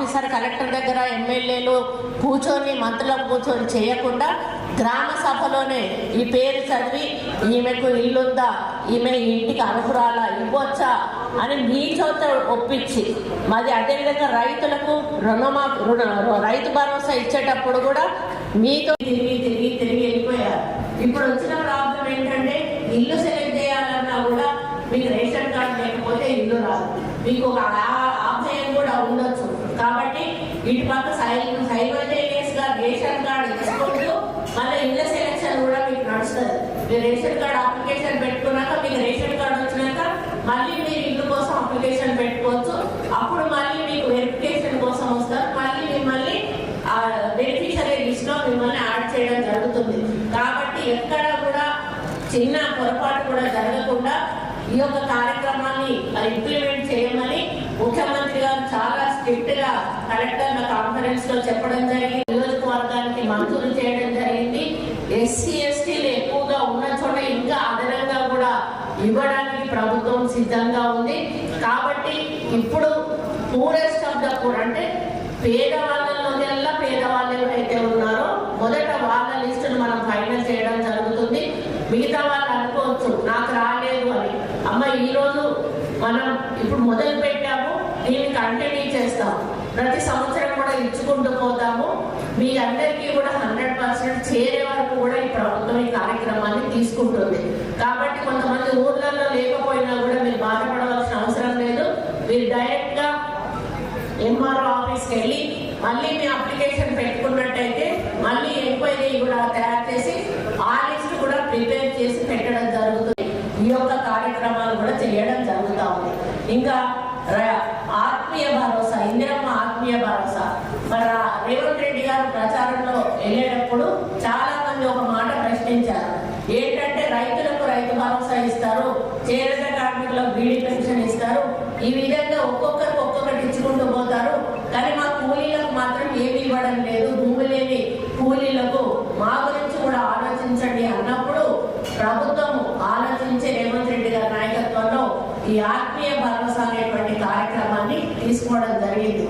Officer collector దగ్గర ఎమ్మెల్యేలు కూర్చొని మంత్రులకు కూర్చొని చేయకుండా గ్రామ సభలోనే ఈ పేరు చదివి ఈమెకు ఇల్లుందా ఈమె ఇంటికి అర్హురాలా ఇవ్వచ్చా అని మీ చోత ఒప్పించి మాది అదేవిధంగా రైతులకు రుణమా రుణ రైతు భరోసా ఇచ్చేటప్పుడు కూడా మీతో తిరిగి తిరిగి తిరిగి వెళ్ళిపోయారు. ఇప్పుడు వచ్చిన ప్రాబ్లం ఏంటంటే ఇల్లు సెలెక్ట్ చేయాలన్నా కూడా మీకు రేషన్ కార్డు లేకపోతే ఇల్లు రాదు. మీకు ఒక ఆ- ఆదాయం కూడా ఉండొచ్చు. కాబట్టి ఇటు పక్క సైల్ సైమల్టేనియస్గా రేషన్ కార్డు ఇచ్చుకుంటూ మళ్ళీ ఇళ్ళ సెలక్షన్ కూడా మీకు నడుస్తుంది. మీరు రేషన్ కార్డు అప్లికేషన్ పెట్టుకున్నాక మీకు రేషన్ కార్డు వచ్చినాక మళ్ళీ మీరు ఇల్లు కోసం అప్లికేషన్ పెట్టుకోవచ్చు. అప్పుడు మళ్ళీ మీకు వెరిఫికేషన్ కోసం వస్తారు. మళ్ళీ మిమ్మల్ని బెనిఫిషరీ లిస్ట్లో మిమ్మల్ని యాడ్ చేయడం జరుగుతుంది. కాబట్టి ఎక్కడ కూడా చిన్న పొరపాటు కూడా జరగకుండా ఈ యొక్క కార్యక్రమాన్ని ఇంప్లిమెంట్ చేయమని ముఖ్యమంత్రి స్ట్రిక్ట్గా కలెక్టర్ల కాన్ఫరెన్స్లో చెప్పడం జరిగింది నియోజకవర్గానికి మంజూరు చేయడం జరిగింది. ఎస్సీ ఎస్టీలు ఎక్కువగా ఉన్న చోట ఇంకా అదనంగా కూడా ఇవ్వడానికి ప్రభుత్వం సిద్ధంగా ఉంది. కాబట్టి ఇప్పుడు పూరెస్ట్ ఆఫ్ ద పూర్ అంటే పేదవాళ్ళలోనెల్లా పేదవాళ్ళు ఎవరైతే ఉన్నారో మొదట వాళ్ళ లిస్టును మనం ఫైనల్ చేయడం జరుగుతుంది. మిగతా వాళ్ళు అనుకోవచ్చు నాకు రాలేదు అని. అమ్మ ఈరోజు మనం ఇప్పుడు మొదలు దీన్ని కంటిన్యూ చేస్తాం. ప్రతి సంవత్సరం కూడా ఇచ్చుకుంటూ పోతాము. మీ అందరికీ కూడా హండ్రెడ్ పర్సెంట్ చేరే వరకు కూడా ఈ ప్రభుత్వం ఈ కార్యక్రమాన్ని తీసుకుంటుంది. కాబట్టి కొంతమంది ఊర్లలో లేకపోయినా కూడా మీరు బాధపడవలసిన అవసరం లేదు. మీరు డైరెక్ట్గా ఎంఆర్ఓ ఆఫీస్కి వెళ్ళి మళ్ళీ మీ అప్లికేషన్ పెట్టుకున్నట్టయితే మళ్ళీ ఎంక్వైరీ కూడా తయారు చేసి ఆ లిస్ట్ కూడా ప్రిపేర్ చేసి పెట్టడం జరుగుతుంది. ఈ యొక్క కార్యక్రమాలు కూడా చేయడం జరుగుతూ ఉంది. ఇంకా ర- ఆత్మీయ భరోసా ఇందిరమ్మ ఆత్మీయ భరోసా. మన రేవంత్ రెడ్డి గారు ప్రచారంలో వెళ్ళేటప్పుడు చాలా మంది ఒక మాట ప్రశ్నించారు. ఏంటంటే రైతులకు రైతు భరోసా ఇస్తారు చేనేత కార్మికులకు బీడీ పెన్షన్ ఇస్తారు. ఈ విధంగా ఒక్కొక్కరికి ఒక్కొక్కటి ఇచ్చుకుంటూ పోతారు. కానీ మా కూలీలకు మాత్రం ఏమి ఇవ్వడం లేదు. భూమి లేని కూలీలకు మా గురించి కూడా ఆలోచించండి అన్నప్పుడు ప్రభుత్వం ఈ ఆత్మీయ భరోసా అనేటువంటి కార్యక్రమాన్ని తీసుకోవడం జరిగింది.